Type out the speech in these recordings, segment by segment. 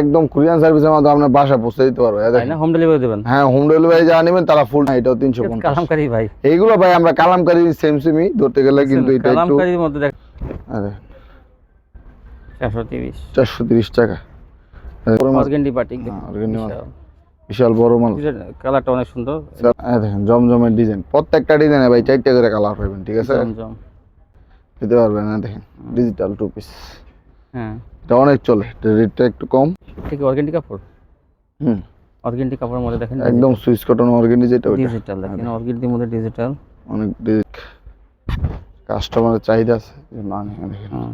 একদম কোরিয়ান সার্ভিসের মাধ্যমে আপনার বাসা পৌঁছে দিতে পারব। না? হোম ডেলিভারি দেবেন? হ্যাঁ হোম ডেলিভারি যারা নেবেন তারা ফুল না এটাও তিনশো পঞ্চাশ। কালামকারি ভাই। এইগুলো ভাই আমরা কালামকারি সেম সেমই ধরতে গেলে কিন্তু এটা একটু কালামকারির মধ্যে দেখ আরে, টাকা। বাটিক হ্যাঁ, বিশাল। বড় মাল। কালারটা অনেক সুন্দর। দেখেন জমজমের ডিজাইন। প্রত্যেকটা ডিজাইনে ভাই চারটে করে কালার পাবেন ঠিক আছে? জমজম। দিতে পারবেন না দেখেন ডিজিটাল টু পিস হ্যাঁ। এটা অনেক চলে রেটটা একটু কম। ঠিক অর্গেন্ডি কাপড়? হুম। অর্গেন্ডি কাপড়ের মধ্যে দেখেন একদম সুইচ কটন অর্গেনিক যেটা ওইটা। ডিজিটাল দেখেন অর্গেন্ডির মধ্যে ডিজিটাল অনেক কাস্টমারের চাহিদা আছে যে না নিয়ে দেখেন। হ্যাঁ।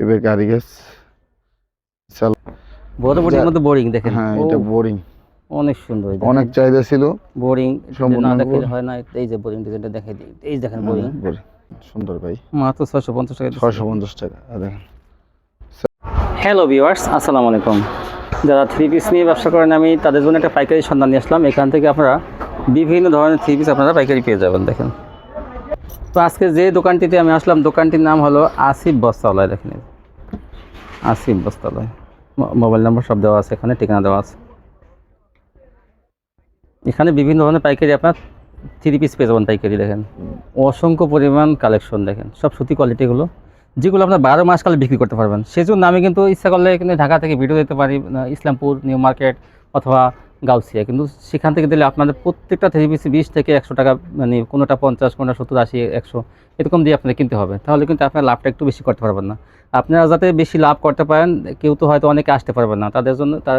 এবার গাড়ি গ্যাস বড় বডির মধ্যে বোরিং দেখেন। হ্যাঁ এটা বোরিং অনেক সুন্দর অনেক চাহিদা ছিল। বোরিং সম্পূর্ণ না। দেখলে হয় না এই যে বোরিং ডিজাইনটা দেখাই দিই। এই দেখেন বোরিং বোরিং সুন্দর ভাই। মাত্র ছয়শো পঞ্চাশ টাকা ছয়শো পঞ্চাশ টাকা দেখেন। হ্যালো ভিউয়ার্স আসসালামু আলাইকুম যারা থ্রি পিস নিয়ে ব্যবসা করেন, আমি তাদের জন্য একটা পাইকারি সন্ধান নিয়ে আসলাম। এখান থেকে আপনারা বিভিন্ন ধরনের থ্রি পিস আপনারা পাইকারি পেয়ে যাবেন, দেখেন। তো আজকে যে দোকানটিতে আমি আসলাম, দোকানটির নাম হলো আসিফ বস্তালয় দেখেন আসিফ বস্তালয় মোবাইল নাম্বার সব দেওয়া আছে এখানে, ঠিকানা দেওয়া আছে। এখানে বিভিন্ন ধরনের পাইকারি আপনার থ্রি পিস পেয়ে যাবেন পাইকারি, দেখেন। অসংখ্য পরিমাণ কালেকশন দেখেন। সব সুতি কোয়ালিটিগুলো যেগুলো আপনার বারো মাস কালে বিক্রি করতে পারবেন। সেজন্য আমি কিন্তু ইচ্ছা করলে কিন্তু ঢাকা থেকে ভিডিও দিতে পারি ইসলামপুর, নিউ মার্কেট অথবা গাউসিয়া। কিন্তু সেখান থেকে দিলে আপনাদের প্রত্যেকটা থ্রি পিস বিশ থেকে একশো টাকা মানে কোনোটা পঞ্চাশ, কোনোটা সত্তর, আশি, একশো এরকম দিয়ে আপনাদের কিনতে হবে। তাহলে কিন্তু আপনার লাভটা একটু বেশি করতে পারবেন না। আপনারা যাতে বেশি লাভ করতে পারেন, কেউ তো হয়তো অনেকে আসতে পারবেন না। তাদের জন্য তার,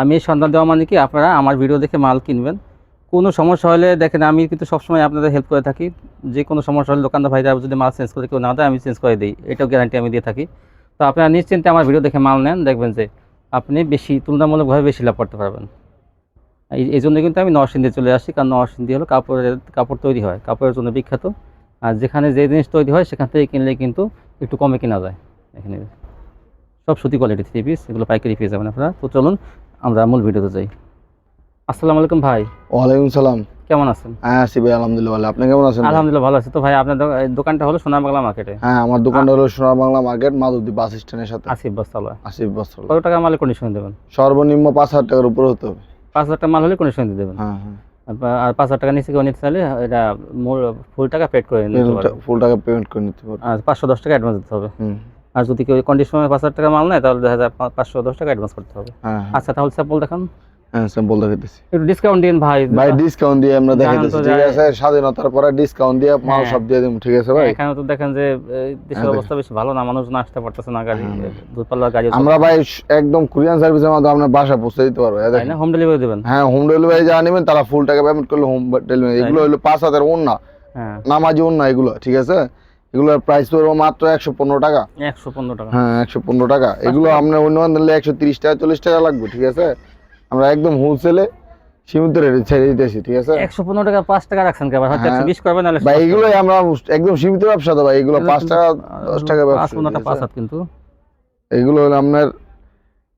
আমি এই সন্ধান দেওয়া মানে কি, আপনারা আমার ভিডিও দেখে মাল কিনবেন। কোনো সমস্যা হলে দেখেন, আমি কিন্তু সবসময় আপনাদের হেল্প করে থাকি। যে কোনো সমস্যা হলে দোকানদার ভাইরা যদি মাল চেঞ্জ করে কেউ না দেয়, আমি চেঞ্জ করে দিই। এটাও গ্যারান্টি আমি দিয়ে থাকি। তো আপনারা নিশ্চিন্তে আমার ভিডিও দেখে মাল নেন, দেখবেন যে আপনি বেশি, তুলনামূলকভাবে বেশি লাভ করতে পারবেন। এই জন্য কিন্তু আমি নরসিংদী চলে আসি, কারণ নরসিংদী হলো কাপড়ের, কাপড় তৈরি হয়, কাপড়ের জন্য বিখ্যাত। আর যেখানে যে জিনিস তৈরি হয়, সেখান থেকে কিনলে কিন্তু একটু কমে কেনা যায়। এখানে সব সুতি কোয়ালিটি থ্রি পিস এগুলো পাইকারি পেয়ে যাবেন আপনারা। তো চলুন, আমরা মূল ভিডিওতে যাই। আসসালামু আলাইকুম ভাই। ওয়ালাইকুম সালাম। কেমন আছেন? হ্যাঁ আসি ভাই আলহামদুলিল্লাহ ভালো। আপনি কেমন আছেন আলহামদুলিল্লাহ ভালো আছি। তো ভাই আপনার দোকানটা হলো সোনার বাংলা মার্কেটে? হ্যাঁ আমার দোকানটা হলো সোনার বাংলা মার্কেট মাধবদী বাস স্ট্যান্ডের সাথে। আসিফ বস্তালয় আসিফ বস্ত্র কত টাকা মালের কন্ডিশন দেবেন? সর্বনিম্ন পাঁচ হাজার টাকার উপরে হতে হবে। পাঁচ হাজার টাকা মাল হলে কন্ডিশন দিয়ে দেবেন? হ্যাঁ হ্যাঁ। আর পাঁচ হাজার টাকা নিচে কেউ নিতে চাইলে এটা মূল ফুল টাকা পেড করে নিতে পারবে। ফুল টাকা পেমেন্ট করে নিতে পারব। আর পাঁচশো দশ টাকা অ্যাডভান্স দিতে হবে। আর যদি কেউ কন্ডিশনে পাঁচ হাজার টাকা মাল নেয় তাহলে দেখা যায় পাঁচশো দশ টাকা অ্যাডভান্স করতে হবে। হ্যাঁ। আচ্ছা তাহলে স্যাম্পল দেখান। হ্যাঁ স্যাম্পল দেখাইতেছি একটু ডিসকাউন্ট দিন ভাই। ভাই ডিসকাউন্ট দিয়ে আমরা দেখাইতেছি ঠিক আছে? স্বাধীনতার পরে ডিসকাউন্ট দিয়ে মাল হ্যাঁ। সব দিয়ে দেবো ঠিক আছে ভাই? এখানে তো দেখেন যে দেশের হ্যাঁ, অবস্থা বেশি ভালো না মানুষজন আসতে পারতেছে না গাড়ি। দূরপাল্লার গাড়ি আমরা ভাই একদম কোরিয়ান সার্ভিসের মাধ্যমে আপনার বাসা পৌঁছে দিতে পারব এই তাই দেখেন। না? হোম ডেলিভারি দেবেন? হ্যাঁ হোম ডেলিভারি যারা নেবেন তারা ফুল টাকা পেমেন্ট করলে হোম ডেলিভারি এগুলো হলো পাঁচ হাজার ওন্না নামাজি ওন্না এগুলো ঠিক আছে? এগুলোর প্রাইস পড়ব মাত্র একশো পনেরো টাকা। একশো পনেরো টাকা। হ্যাঁ একশো পনেরো টাকা। এগুলো আপনার অন্য একশো তিরিশ টাকা চল্লিশ টাকা লাগবে ঠিক আছে? আমরা একদম হোলসেলে সীমিত রেটে ছেড়ে দিতেছি ঠিক আছে? একশো পনেরো টাকা পাঁচ টাকা রাখছেন কে আবার হয়তো হ্যাঁ। একশো বিশ করবেন ভাই এগুলোই আমরা একদম সীমিত ব্যবসা তো ভাই এগুলো পাঁচ টাকা দশ টাকা পাঁচ পনেরোটা পাঁচ হাত কিন্তু। এগুলো হলো আপনার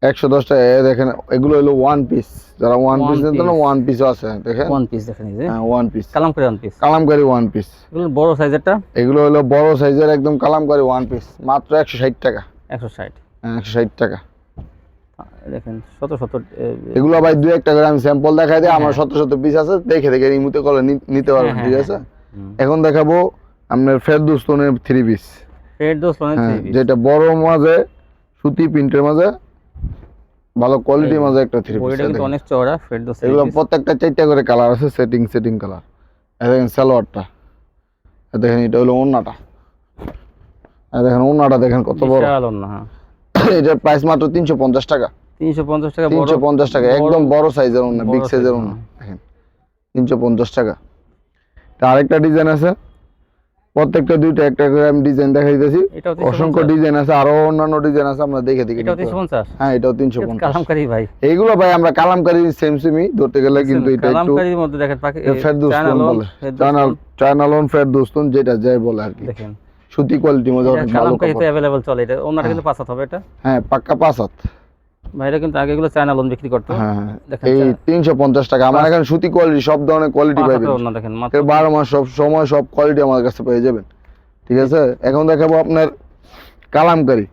একশো দশ টাকা দেখেন এগুলো হলো ওয়ান পিস যারা ওয়ান পিস নেন piece। ওয়ান পিসও আছে দেখেন। ওয়ান পিস দেখেন এই যে। হ্যাঁ ওয়ান পিস কালাম করে one piece Kalamkari one piece এগুলো বড় সাইজেরটা? এগুলো হলো বড় সাইজের একদম কালামকারি ওয়ান পিস মাত্র একশো ষাট টাকা। একশো ষাট। হ্যাঁ একশো ষাট টাকা। দেখেন শত শত এগুলো ভাই দু একটা করে আমি স্যাম্পল দেখাই দিই আমার হ্যাঁ। শত শত পিস আছে দেখে দেখে করে নি- নিতে পারবেন হ্যাঁ, ঠিক হ্যাঁ, আছে? এখন দেখাবো আপনার ফেরদুস্তনের থ্রি পিস ফেরদৌস হ্যাঁ three piece। যেটা বড় মাঝে সুতি প্রিন্টের মাঝে ভালো কোয়ালিটির মাঝে একটা থ্রি পিস কিন্তু অনেক চওড়া ফেরদৌস এগুলো প্রত্যেকটা চারটা করে কালার আছে সেটিং সেটিং কালার দেখেন সালোয়ারটা। দেখেন এটা হলো ওন্নাটা আর দেখেন ওন্নাটা দেখেন কত বড়। বিশাল হ্যাঁ। এটার প্রাইস মাত্র তিনশো পঞ্চাশ টাকা। তিনশো পঞ্চাশ টাকা বড় তিনশো পঞ্চাশ টাকা একদম বড় সাইজের বড় বিগ সাইজের ওন্না দেখেন তিনশো পঞ্চাশ টাকা। তা আরেকটা ডিজাইন আছে প্রত্যেকটা দুইটা একটা করে আমি ডিজাইন দেখাই দিতেছি। অসংখ্য ডিজাইন আছে আরও অন্যান্য ডিজাইন আছে আমরা দেখে তিনশো পারব। পঞ্চাশ? হ্যাঁ এটাও তিনশো পঞ্চাশ। কালামকারি ভাই। এইগুলো ভাই আমরা কালামকারি সেম সেমই ধরতে গেলে কিন্তু এটা একটু কালামকারির মধ্যে দেখেন পাখি ফেরদৌস্তুন বলে? চায়না চায়নালন ফেরদৌস্তুন যেটা যাই বলে আর কি। দেখেন সুতি কোয়ালিটির মধ্যে অনেক ভালো কাপড়। অ্যাভেলেবল চলে এটা ওনাটা কিন্তু পাঁচ হাত হবে এটা? হ্যাঁ পাক্কা পাঁচ হাত। ভাইরা কিন্তু আগে এগুলো চায়না লোন বিক্রি করতো। হ্যাঁ হ্যাঁ। দেখেন এই তিনশো পঞ্চাশ টাকা। আমার এখানে সুতি কোয়ালিটি সব ধরনের কোয়ালিটি হাতের দেখেন মাত্র এর বারো মাস সব সময় সব কোয়ালিটি আমার কাছে পেয়ে যাবেন। ঠিক আছে? এখন দেখাবো আপনার কালামকারি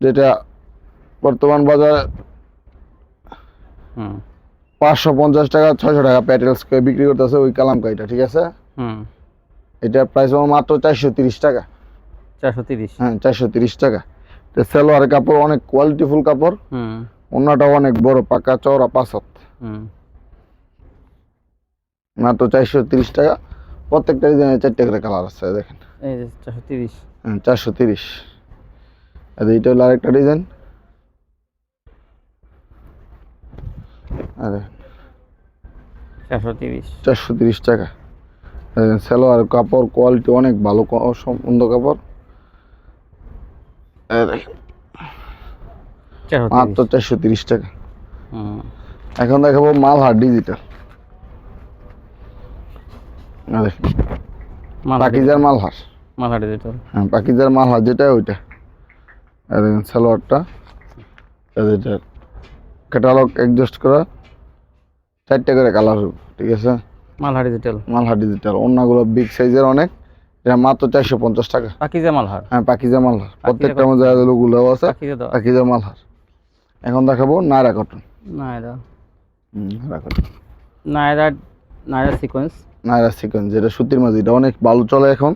যেটা বর্তমান বাজারে হুম। পাঁচশো পঞ্চাশ টাকা ছয়শো টাকা প্যাটেলস করে বিক্রি করতেছে ওই কালামকারিটা ঠিক আছে? হুম। এটার প্রাইস মাত্র চারশো তিরিশ টাকা। চারশো তিরিশ? হ্যাঁ চারশো তিরিশ টাকা। তো সালোয়ার কাপড় অনেক কোয়ালিটিফুল কাপড় হুম। অন্যটাও অনেক বড় পাকা চওড়া পাঁচত হুম। মাত্র চারশো তিরিশ টাকা। প্রত্যেকটা ডিজাইনে চারটে করে কালার আছে দেখেন। এই যে চারশো তিরিশ। হ্যাঁ চারশো তিরিশ। আর এইটা হলো আরেকটা ডিজাইন। আরে চারশো তিরিশ। চারশো তিরিশ টাকা। সালোয়ার কাপড় কোয়ালিটি অনেক ভালো সুন্দর কাপড়। মাত্র তিরিশ। চারশো তিরিশ টাকা। হুম। এখন দেখাবো মালহার ডিজিটাল পাকিজার মালহার মাথা ডিজিটাল হ্যাঁ পাকিজার মালহার যেটা ওইটা। দেখেন সালোয়ারটা। এটা ক্যাটালগ অ্যাডজাস্ট করা। চারটে করে কালার ঠিক আছে? মালহার ডিজিটাল মালহার ডিজিটাল অন্যগুলো বিগ সাইজের অনেক। এটা মাত্র চারশো পঞ্চাশ টাকা। পাকিজা মালহার। হ্যাঁ পাকিজা মালহার। প্রত্যেকটার মধ্যে লোকগুলো আছে। পাকিজা মালহার। এখন দেখাবো Naira cotton Naira. Naira cotton Naira Naira sequence Naira sequence যেটা সুতির মাঝে। এটা অনেক ভালো চলে এখন।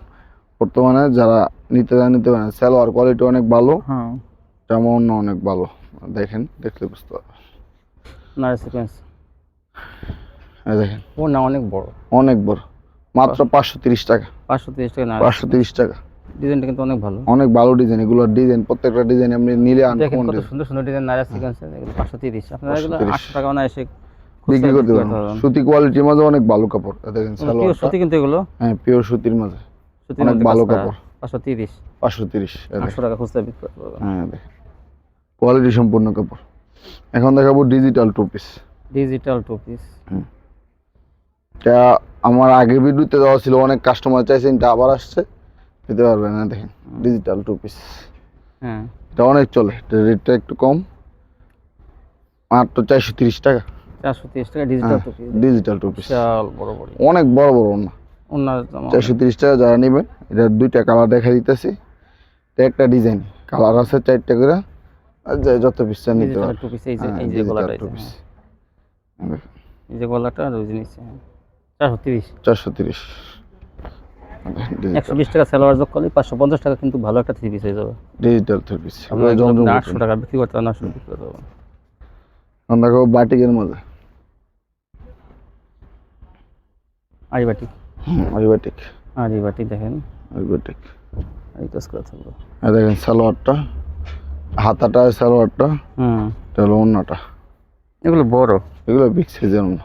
বর্তমানে যারা নিতে চায় নিতে পারেন সালোয়ার কোয়ালিটি অনেক ভালো হ্যাঁ। তেমন অনেক ভালো দেখেন দেখলে বুঝতে পারবেন। নায়রা সিকোয়েন্স দেখেন। ও না অনেক বড়। অনেক বড়। মাত্র পাঁচশো তিরিশ টাকা। পাঁচশো তিরিশ টাকা নায়রা পাঁচশো তিরিশ টাকা। ডিজাইনটা কিন্তু অনেক ভালো। অনেক ভালো ডিজাইন এগুলোর ডিজাইন প্রত্যেকটা ডিজাইন আপনি নিলে আনকমন কত সুন্দর সুন্দর ডিজাইন নায়রা সিকোয়েন্স এগুলো পাঁচশো তিরিশ। আপনারা এগুলো 530 আটশো টাকা না এসে বিক্রি করতে পারবেন। সুতি কোয়ালিটির মাঝে অনেক ভালো কাপড় দেখেন পিওর সুতি কিন্তু এগুলো? হ্যাঁ পিওর সুতির মাঝে। অনেক ভালো কাপড়। পাঁচশো তিরিশ। পাঁচশো তিরিশ আটশো টাকা খুচরা বিক্রি করতে পারবেন। হ্যাঁ দেখেন। কোয়ালিটি সম্পূর্ণ কাপড়। এখন দেখাবো digital two piece digital two piece এটা আমার আগের ভিডিওতে দেওয়া ছিল অনেক কাস্টমার চাইছেন এটা আবার আসছে। দিতে পারবেন না দেখেন ডিজিটাল টু পিস হ্যাঁ। এটা অনেক চলে এটা রেটটা একটু কম। মাত্র চারশো তিরিশ টাকা। চারশো তিরিশ টাকা digital two piece digital two piece বড় বড়। অনেক বড় বড় না ওনার চারশো তিরিশ টাকা যারা নেবেন এটা দুইটা কালার দেখা দিতেছি। এটা একটা ডিজাইন কালার আছে চারটা করে। আর যে যত পিস চান নিতে পারবেন। টু পিস এই যে হ্যাঁ, এই যে গলাটা এই যে গলাটা আর ওই জিনিস চারশো তিরিশ। একশো বিশ টাকা সালোয়ার যোগ করলে পাঁচশো পঞ্চাশ টাকা কিন্তু ভালো একটা থ্রি পিস হয়ে যাবে। ডিজিটাল থ্রি পিস আপনারা এগুলো আপনি আটশো টাকা বিক্রি করতে পারেন আটশো বিক্রি করতে পারবেন এখন দেখো বাটিকের মধ্যে আরিবাটিক। দেখেন। আরিবাটিক। এই কাজ করা থাকবে এই দেখেন সালোয়ারটা হাতাটা সালোয়ারটা হুম। অন্যটা। এগুলো বড়। এগুলো বিগ সাইজের অন্য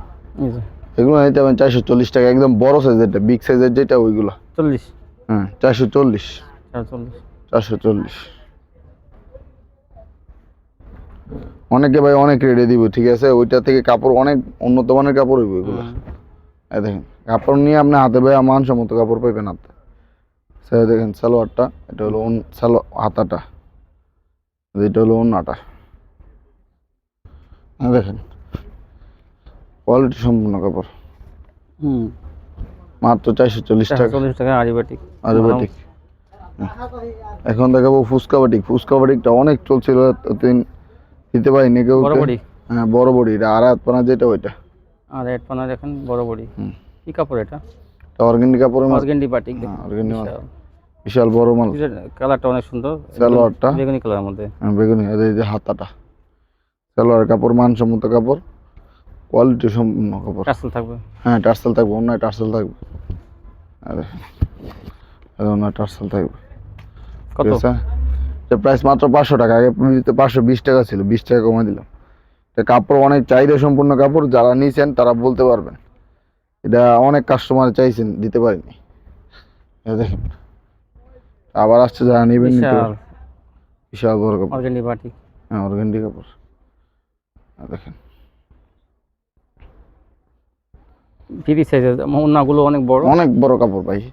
এই যে এগুলো নিতে পারেন চারশো চল্লিশ টাকা একদম বড় সাইজেরটা বিগ সাইজের যেটা ওইগুলো। চল্লিশ। হ্যাঁ চারশো চল্লিশ। চারশো চল্লিশ। অনেকে ভাই অনেক রেডি দিব ঠিক আছে? ওইটা থেকে কাপড় অনেক উন্নত মানের কাপড় হইব এগুলো। এই দেখেন কাপড় নিয়ে আপনি হাতে ভাই মানসম্মত কাপড় পাইবেন হাতে। সে দেখেন সালোয়ারটা এটা হলো সালো হাতাটা। এটা হলো অন্যটা দেখেন। কোয়ালিটি সম্পূর্ণ কাপড়। হুম। মাত্র চারশো চল্লিশ টাকা। চল্লিশ টাকা আড়িবাটি আর বাটিক এখন দেখাবো ফুচকা বাটিক। ফুচকা বাটিকটা অনেক চলছিল এতদিন দিতে পারিনি কেউ বড় বড়ি? হ্যাঁ বড় বড়ি। এটা আর হাত পানা যেটা ওইটা। আর হেড পানা দেখেন বড় বড়ি। হুম। কি কাপড় এটা? অর্গেন্ডি কাপড়ের মাল। অর্গেন্ডি বাটিক হ্যাঁ, অর্গেন্ডি মাল। বিশাল। বড় মাল। কালারটা অনেক সুন্দর। সালোয়ারটা। বেগুনি কালারের মধ্যে। হ্যাঁ, বেগুনি। এই যে- এই যে হাতাটা। সালোয়ার কাপড় মানসম্মত কাপড়। কোয়ালিটি সম্পূর্ণ কাপড় টাসেল থাকবে। হ্যাঁ টার্সেল থাকবে অন্য টার্সেল থাকবে। আর অন্য টার্সেল থাকবে। কত? এটা প্রাইস মাত্র পাঁচশো টাকা আগে পাঁচশো বিশ টাকা ছিল বিশ টাকা কমে দিলাম। এটা কাপড় অনেক চাহিদা সম্পূর্ণ কাপড় যারা নিয়েছেন তারা বলতে পারবেন। এটা অনেক কাস্টমার চাইছেন দিতে পারিনি। দেখেন আবার আসছে যারা নেবেন বিশাল। বড় কাপড়। অর্গেন্ডি বাটিক হ্যাঁ অর্গেন্ডি কাপড়। দেখেন ফ্রি সাইজের ওনাগুলো অনেক বড়। অনেক বড় কাপড় ভাই।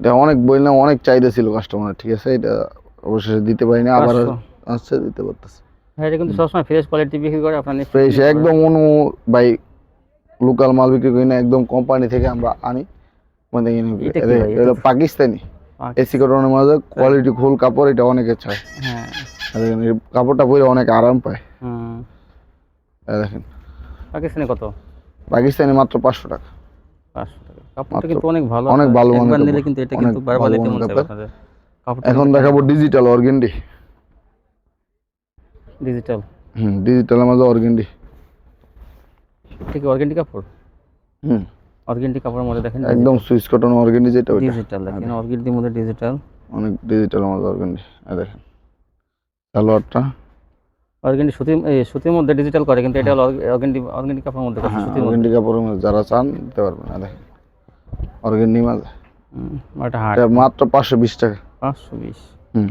এটা অনেক বললাম অনেক চাহিদা ছিল কাস্টমার ঠিক আছে? এটা অবশ্যই দিতে পারিনি আবার আসছে দিতে পারতেছে। হ্যাঁ এটা কিন্তু সবসময় ফ্রেশ কোয়ালিটি বিক্রি করে আপনার ফ্রেশ একদম অনু ভাই লোকাল মাল বিক্রি করি না একদম কোম্পানি থেকে আমরা আনি। বিক্রি- এটা পাকিস্তানি। এসি কটনের মাঝে কোয়ালিটি ফুল কাপড় এটা অনেকে চায়। হ্যাঁ। কাপড়টা পরে অনেক আরাম পায়। হুম। দেখেন। পাকিস্তানি কত? পাকিস্তানি মাত্র পাঁচশো টাকা। এখন দেখাবো ডিজিটাল অর্গেন্ডি ডিজিটাল হুম ডিজিটালের মাঝে অর্গেন্ডি ঠিক অর্গেন্ডি কাপড়? হুম। অর্গেন্ডি কাপড়ের মধ্যে দেখেন একদম সুইচ কটন অর্গেন্ডি যেটা ওইটা। ডিজিটাল দেখেন অর্গেন্ডির মধ্যে ডিজিটাল অনেক ডিজিটাল মাঝে অর্গেন্ডি দেখেন। সালোয়ারটা। অর্গেন্ডি সুতির এই সুতির মধ্যে ডিজিটাল করে কিন্তু এটা হলো অর্গেন্ডি অর্গেন্ডি কাপড়ের মধ্যে হ্যাঁ সুতির মধ্যে। অর্গেন্ডি কাপড়ের মধ্যে যারা চান দিতে পারবেন এই দেখেন। অর্গেন্ডি মাঝে। এটা হাট। মাত্র পাঁচশো বিশ টাকা। পাঁচশো বিশ। হুম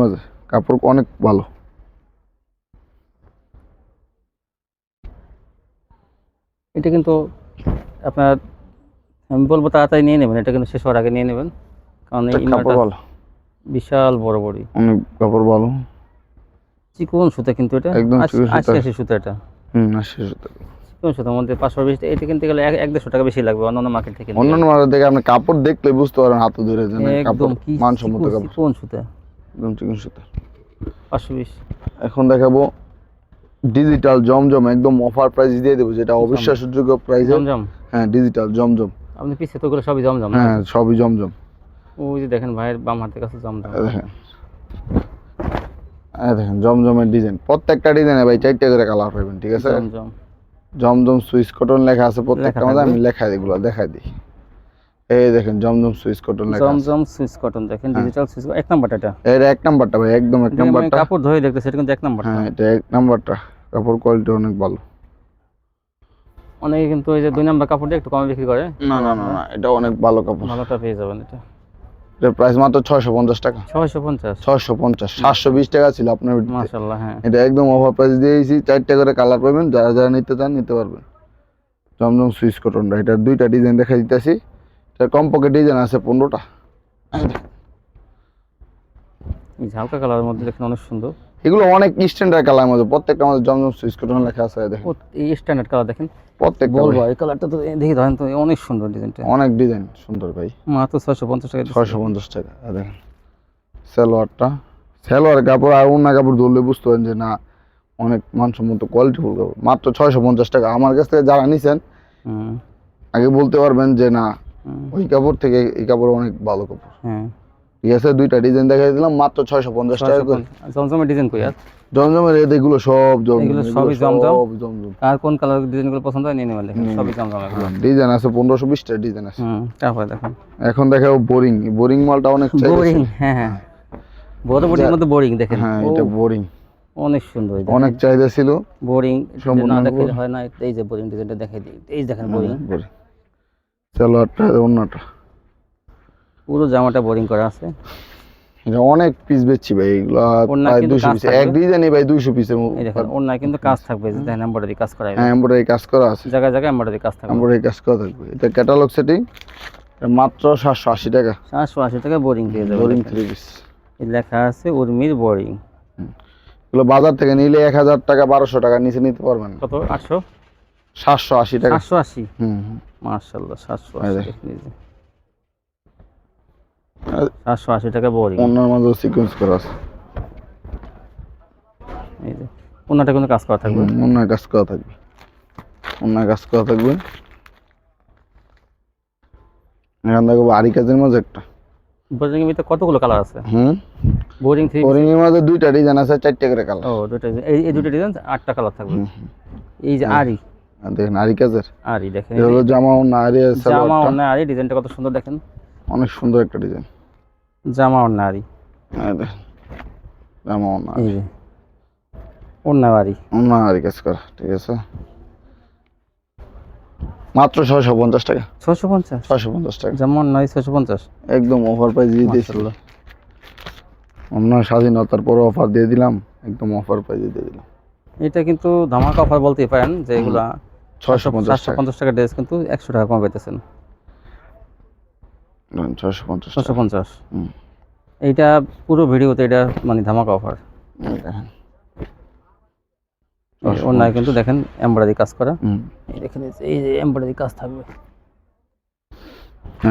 মাঝে কাপড় অনেক ভালো। এটা কিন্তু আপনার আমি বলব তাড়াতাড়ি নিয়ে নেবেন এটা কিন্তু শেষ হওয়ার আগে নিয়ে নেবেন। কারণ এই বিশাল বড় বড়ি। অনেক কাপড় ভালো। চিকন সুতা কিন্তু এটা। একদম আশি আশি সুতা। এটা। হুম আশি টাকা চিকন সুতার মধ্যে পাঁচশো বিশ এটা কিনতে গেলে এক দেড়শো টাকা বেশি লাগবে অন্যান্য মার্কেট থেকে অন্যান্য মার্কেট থেকে আপনি কাপড় দেখলে বুঝতে পারবেন হাতে ধরে যে না, গেলে। কাপড় একদম কি মানসম্মত কাপড়। চিকন সুতা। একদম চিকন সুতা। পাঁচশো বিশ। এখন দেখাবো ডিজিটাল জমজম একদম অফার প্রাইস দিয়ে দেবো যেটা অবিশ্বাসযোগ্য প্রাইসে জমজম? হ্যাঁ ডিজিটাল জমজম। আপনি পিছিয়ে তো সবই জমজম হ্যাঁ সবই জমজম। ওই যে দেখেন ভাইয়ের বাম হাতের কাছে জমজম। এই দেখেন জমজমের ডিজাইন প্রত্যেকটা ডিজাইনে ভাই চারটে করে কালার পাবেন ঠিক আছে? জমজম। সুইচ কটন লেখা আছে প্রত্যেকটা মধ্যে আমি। লেখাই এগুলো দেখাই দিই। এই দেখেন জমজম সুইচ কটন লেখা জমজম সুইচ কটন দেখেন ডিজিটাল সুইচ এক নাম্বারটা এটা? এর এক নাম্বারটা ভাই একদম এক এটা নাম্বারটা। কাপড় ধরে দেখতেছি এটা কিন্তু এক নাম্বারটা। হ্যাঁ এটা এক নাম্বারটা। কাপড় কোয়ালিটি অনেক ভালো। অনেকে কিন্তু ওই যে দুই নাম্বার কাপড়টা একটু কমে বিক্রি করে। না না না না এটা অনেক ভালো কাপড়। ভালোটা পেয়ে যাবেন এটা। এটার প্রাইস মাত্র ছয়শো পঞ্চাশ টাকা। ছয়শো পঞ্চাশ? ছয়শো পঞ্চাশ সাতশো বিশ টাকা ছিল আপনার ভিডিওতে। হ্যাঁ। এটা একদম অফার প্রাইস দিয়েছি চারটে করে কালার পাবেন যারা যারা নিতে চান নিতে পারবেন। জমজম সুইচ কটনটা এটার দুইটা ডিজাইন দেখা দিতেছি। এটা কম পকেট ডিজাইন আছে পনেরোটা। হালকা কালারের মধ্যে দেখেন অনেক সুন্দর। এগুলো অনেক স্ট্যান্ডার্ড কালার মধ্যে প্রত্যেকটা আমাদের জমজম সুইচ কটন লেখা আছে দেখেন। এই স্ট্যান্ডার্ড কালার দেখেন। প্রত্যেক বলব ভাই। এই কালারটা তো দেখি ধরেন তো অনেক সুন্দর ডিজাইনটা অনেক ডিজাইন সুন্দর ভাই। মাত্র ছয়শো পঞ্চাশ টাকা। ছয়শো পঞ্চাশ টাকা দেখেন সালোয়ারটা। সালোয়ার কাপড় আর অন্য কাপড় ধরলে বুঝতে পারেন যে না অনেক মানসম্মত কোয়ালিটিফুল কাপড়। মাত্র ছয়শো পঞ্চাশ টাকা। আমার কাছ থেকে যারা নিছেন আগে বলতে পারবেন যে না ওই কাপড় থেকে এই কাপড় অনেক ভালো কাপড়। হ্যাঁ। ঠিক আছে দুইটা ডিজাইন দেখাই দিলাম মাত্র ছয়শো পঞ্চাশ টাকা করে। জমজমের ডিজাইন কই আর? জমজমের এগুলো সব জমজম এগুলো সবই জমজম? আর কোন কালার ডিজাইনগুলো পছন্দ হয়? নিয়ে নেবেন সবই জমজম এগুলো। ডিজাইন আছে পনেরোশো বিশটা ডিজাইন আছে। হুম তারপরে দেখেন। এখন দেখাবো বোরিং বোরিং মালটা অনেক চাহিদা বোরিং হ্যাঁ হ্যাঁ। বড় বোরিং মধ্যে বোরিং দেখেন। হ্যাঁ এটা বোরিং অনেক সুন্দর অনেক চাহিদা ছিল বোরিং সম্পূর্ণ না দেখলে হয় না এই যে বোরিং ডিজাইনটা দেখাই দিই। এই দেখেন বোরিং বোরিং সালোয়ারটা অন্যটা পুরো জামাটা বোরিং করা আছে। অনেক পিস বেচছি ভাই এগুলো প্রায় কিন্তু দুইশো কাজ পিস থাকবে। এক ডিজাইনে ভাই দুইশো পিসের এই দেখেন অন্যায় কিন্তু কাজ থাকবে যে দেখেন এমব্রয়ডারি কাজ করা হ্যাঁ এমব্রয়ডারি কাজ করা আছে। জায়গায় জায়গায় এমব্রয়ডারি কাজ থাকবে। এমব্রয়ডারি কাজ করা থাকবে। এটা ক্যাটালগ সেটিং মাত্র সাতশো আশি টাকা। সাতশো আশি টাকা বোরিং পেয়ে যাবে বোরিং দেখেন। থ্রি পিস এই লেখা আছে উর্মির বোরিং এগুলো বাজার থেকে নিলে এক হাজার টাকা বারোশো টাকা নিচে নিতে পারবেন। কত? আটশো? সাতশো আশি টাকা। সাতশো আশি? হুম হুম। মার্শাল্লাহ সাতশো এই আশি দেখ। দেখে নিয়েছে। আর সাতশো আশি টাকা বোরিং অন্যের মাঝেও সিকোয়েন্স করা আছে। এই যে অন্যটা কিন্তু কাজ করা থাকবে। অন্য কাজ করা থাকবে। অন্য কাজ করা থাকবে। এখান থেকে আরি কাজের মাঝে একটা। বোরিং এর ভিতরে কতগুলো কালার আছে? হুম? বোরিং থ্রি ওরিং এর মাঝে দুইটা ডিজাইন আছে চারটে করে কালার ও দুটো এই এই দুটো ডিজাইন আটটা কালার থাকবে। এই যে আরি দেখেন আরি কাজের। আরি দেখেন। জামা অন্য আরি জামা সালোয়ারটা। অন্য আরি ডিজাইনটা কত সুন্দর দেখেন। অনেক সুন্দর একটা ডিজাইন। জামা অন্য আরি জামা অন্য এই যে অন্য আরি অন্য আরি কাজ করা ঠিক আছে? মাত্র ছয়শো পঞ্চাশ টাকা। ছশো পঞ্চাশ? ছয়শো পঞ্চাশ টাকা। অন্য আরি ছশো পঞ্চাশ? একদম অফার প্রাইস দিয়ে দিয়েছিল। অন্য স্বাধীনতার পরে অফার দিয়ে দিলাম একদম অফার প্রাইস দিয়ে দিলাম। এটা কিন্তু ধামাকা অফার বলতেই পারেন যে এগুলা ছয়শো পঞ্চাশ টাকা। পঞ্চাশ টাকা ড্রেস কিন্তু একশো টাকা কমে পেতেছেন ছয়শো পঞ্চাশ ছশো পঞ্চাশ। এইটা পুরো ভিডিওতে এটা মানে ধামাকা অফার। অন্যায় কিন্তু দেখেন এমব্রয়ডারি কাজ করা। হুম। এই দেখেন এই যে- এই যে এমব্রয়ডারি কাজ থাকবে।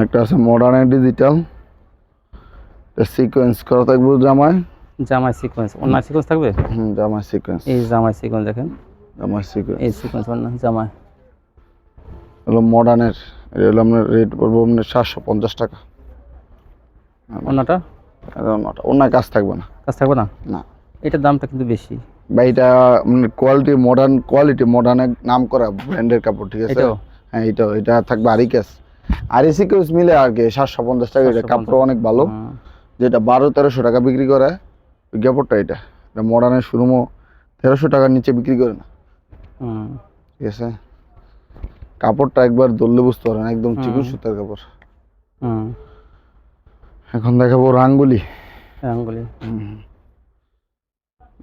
একটা আছে মডার্ন ডিজিটাল সিকোয়েন্স করা থাকব জামায়। জামাই সিকোয়েন্স অন্য সিকোয়েন্স থাকবে? হুম জামায় সিকোয়েন্স এই জামাই সিকোয়েন্স দেখেন। জামায় সিকোয়েন্স এই সিকোয়েন্স অন্য জামাই হলো মডার্নের এটা হলো আপনার রেট পড়ব আপনার সাতশো পঞ্চাশ টাকা। অন্যটা? ওটা অন্য কাজ থাকবে না। কাজ থাকবে না? না। এটার দামটা কিন্তু বেশি। বা এটা মানে কোয়ালিটি মডার্ন কোয়ালিটি মডার্নের নাম করা ব্র্যান্ডের কাপড় ঠিক আছে? হ্যাঁ এটাও। এটা থাকবে আরি ক্যাশ আরি সিকোয়েন্স মিলে আর কি সাতশো পঞ্চাশ টাকা। এটা কাপড় অনেক ভালো। যেটা বারো তেরোশো টাকা বিক্রি করে ওই কাপড়টা এটা। এটা মডার্নের শোরুমও তেরোশো টাকার নিচে বিক্রি করে না। ঠিক আছে? কাপড়টা একবার ধরলে বুঝতে পারেন একদম চিকুন সুতার কাপড়। হুম। এখন দেখাবো রাঙ্গুলি। আঙ্গুলি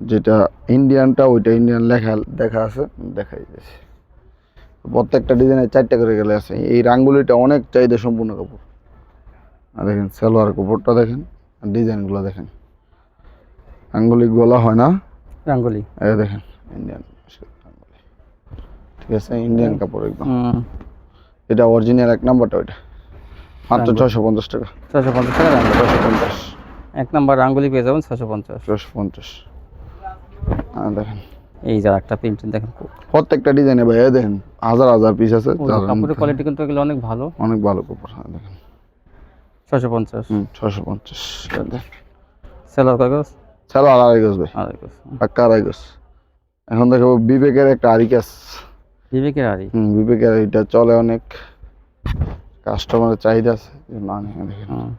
যেটা ইন্ডিয়ানটা ওইটা ইন্ডিয়ান লেখা দেখা আছে দেখাই যাচ্ছে প্রত্যেকটা ডিজাইনের চারটা করে গেলে আছে। এই রাঙ্গুলিটা অনেক চাহিদা সম্পূর্ণ কাপড়। আর দেখেন সালোয়ার কাপড়টা দেখেন আর ডিজাইনগুলো দেখেন। রাঙ্গুলি গলা হয় না। আঙ্গুলি এই দেখেন ইন্ডিয়ান। ঠিক আছে ইন্ডিয়ান কাপড় একদম। এটা অরিজিনাল এক নাম্বারটা ওইটা। মাত্র ছশো পঞ্চাশ টাকা। ছশো পঞ্চাশ টাকা ছশো পঞ্চাশ। এক নাম্বার আঙ্গুলি পেয়ে যাবেন ছশো পঞ্চাশ। ছশো পঞ্চাশ। হ্যাঁ দেখেন। এই যার একটা প্রিন্টিং দেখেন। প্রত্যেকটা ডিজাইনে ভাই দেখেন হাজার হাজার পিস আছে কাপড়ের কোয়ালিটি কিন্তু এগুলো অনেক ভালো। অনেক ভালো কাপড় হ্যাঁ দেখেন। ছশো পঞ্চাশ। ছশো পঞ্চাশ সেলার কাগজ চলো আর আড়াই গজ ভাই। আর একুশ। পাক্কা আড়াই গজ। এখন দেখো বিবেকের একটা আরিকাস বিবেকের আরি হুম বিবেকের এটা চলে অনেক। কাস্টমারের চাহিদা আছে আনি। এই দেখেন। হুম,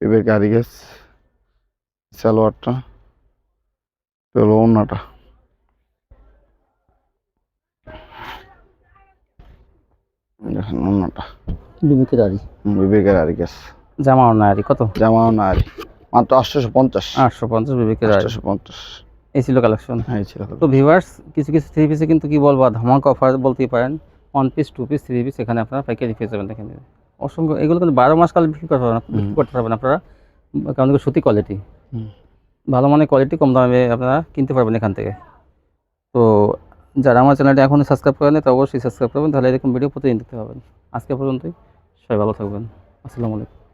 বিবেক আরিকাস সালোয়ারটা হলো অন্যটা দেখেন অন্যটা বিবেকের আরি হুম, বিবেকের আরিকাস জামা অন্য আরি কত? জামাও না আরি মাত্র আটশোশো পঞ্চাশ। আটশো পঞ্চাশ বিবেকের আটশোশো পঞ্চাশ। এই ছিল কালেকশন হ্যাঁ ছিল তো ভিভার্স কিছু কিছু থ্রি পিসে কিন্তু কি বলব ধামাকা অফার বলতেই পারেন one piece two piece three piece এখানে আপনারা পাইকারি পেয়ে যাবেন দেখেন অসংখ্য এগুলো কিন্তু বারো মাস কাল বিক্রি করতে পারবেন বিক্রি করতে পারবেন আপনারা। কারণ সত্যি কোয়ালিটি ভালো মানের কোয়ালিটি কম দামে আপনারা কিনতে পারবেন এখান থেকে। তো যারা আমার চ্যানেলটি এখনও সাবস্ক্রাইব করেন তো অবশ্যই সাবস্ক্রাইব করবেন তাহলে এরকম ভিডিও প্রতিদিন দেখতে পাবেন। আজকে পর্যন্তই সবাই ভালো থাকবেন। আসসালামু আলাইকুম।